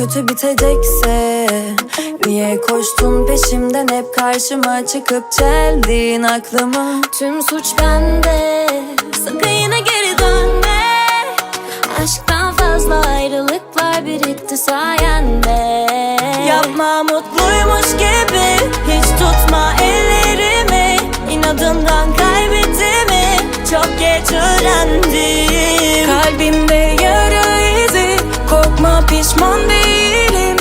kötü bitecekse Niye koştun peşimden? Hep karşıma çıkıp çeldin aklımı. Tüm suç bende Sakın yine geri dönme. Aşktan fazla ayrılıklar birikti sayende. Yapma mutluymuş gibi Hiç tutma ellerimi. İnadından kaybettiğimi Çok geç öğrendim. Kalbimde Pişman değilim.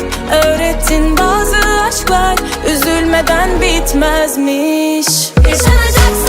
Öğrettin bazı aşklar Üzülmeden bitmezmiş. Yaşanacaksa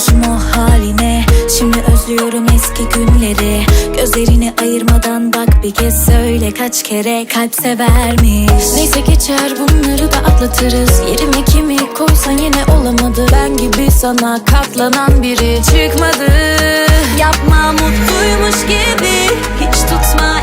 bakıyormuşum o haline. Şimdi özlüyorum eski günleri. Gözlerini ayırmadan bak bir kez söyle Kaç kere kalp severmiş Neyse geçer bunları da atlatırız. Yerime kimi koysan yine olamadı. Ben gibi sana katlanan biri çıkmadı. Yapma mutluymuş gibi Hiç tutma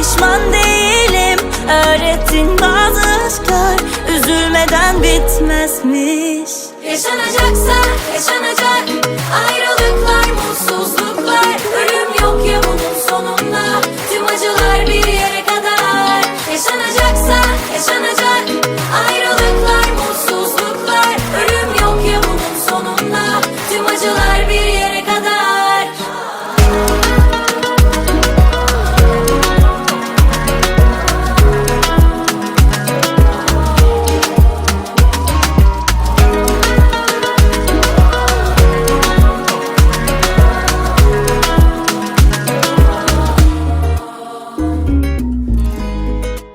pişman değilim. Öğrettin bazı aşklar Üzülmeden bitmezmiş. Yaşanacaksa yaşanacak Ayrılıklar, mutsuzluklar. Ölüm yok ya bunun sonunda Tüm acılar bir yere kadar. Yaşanacaksa yaşanacak